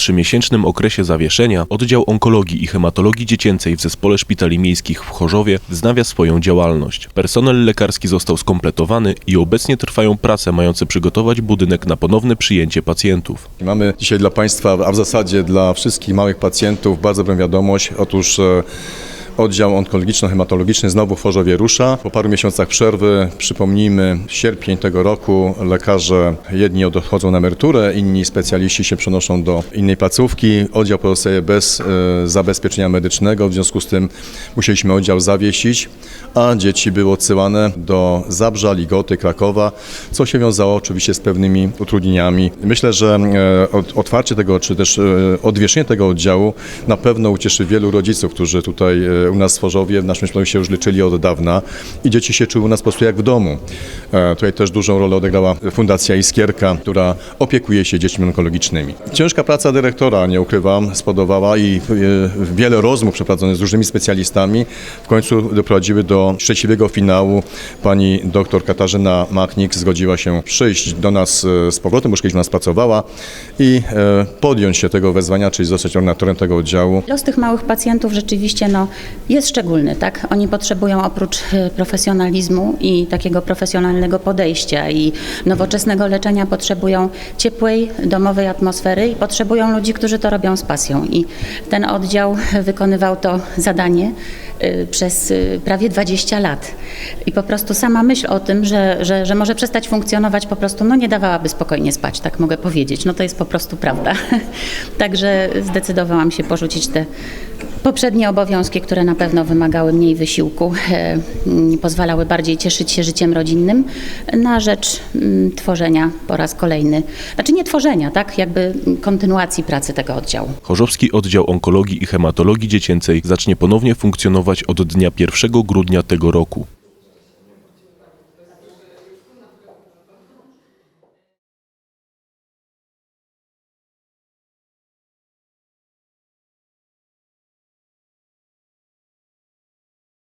trzymiesięcznym okresie zawieszenia oddział onkologii i hematologii dziecięcej w Zespole Szpitali Miejskich w Chorzowie wznawia swoją działalność. Personel lekarski został skompletowany i obecnie trwają prace mające przygotować budynek na ponowne przyjęcie pacjentów. Mamy dzisiaj dla Państwa, a w zasadzie dla wszystkich małych pacjentów bardzo dobrą wiadomość. Otóż e, oddział onkologiczno-hematologiczny znowu w Chorzowie rusza. Po paru miesiącach przerwy, przypomnijmy, sierpień tego roku lekarze jedni odchodzą na emeryturę, inni specjaliści się przenoszą do innej placówki. Oddział pozostaje bez e, zabezpieczenia medycznego, w związku z tym musieliśmy oddział zawiesić, a dzieci były odsyłane do Zabrza, Ligoty, Krakowa, co się wiązało oczywiście z pewnymi utrudnieniami. Myślę, że e, otwarcie tego, czy też e, odwieszenie tego oddziału na pewno ucieszy wielu rodziców, którzy tutaj u nas w Chorzowie w naszym szpitalu się już leczyli od dawna i dzieci się czuły u nas po prostu jak w domu. E, Tutaj też dużą rolę odegrała Fundacja Iskierka, która opiekuje się dziećmi onkologicznymi. Ciężka praca dyrektora, nie ukrywam, spodobała i e, wiele rozmów przeprowadzonych z różnymi specjalistami w końcu doprowadziły do szczęśliwego finału. Pani doktor Katarzyna Machnik zgodziła się przyjść do nas e, z powrotem, już kiedyś u nas pracowała i podjąć się tego wezwania, czyli zostać ordynatorem tego oddziału. Los tych małych pacjentów rzeczywiście no, jest szczególny, tak? Oni potrzebują oprócz e, profesjonalizmu i takiego profesjonalnego podejścia i nowoczesnego leczenia potrzebują ciepłej, domowej atmosfery i potrzebują ludzi, którzy to robią z pasją. I ten oddział wykonywał to zadanie e, przez e, prawie 20 lat. I po prostu sama myśl o tym, że, że, że może przestać funkcjonować, po prostu no, nie dawałaby spokojnie spać, tak mogę powiedzieć. No to jest po prostu prawda. Także zdecydowałam się porzucić te poprzednie obowiązki, które na pewno wymagały mniej wysiłku, e, pozwalały bardziej cieszyć się życiem rodzinnym na rzecz tworzenia po raz kolejny, znaczy nie tworzenia, tak, jakby kontynuacji pracy tego oddziału. Chorzowski Oddział Onkologii i Hematologii Dziecięcej zacznie ponownie funkcjonować od dnia 1 grudnia tego roku.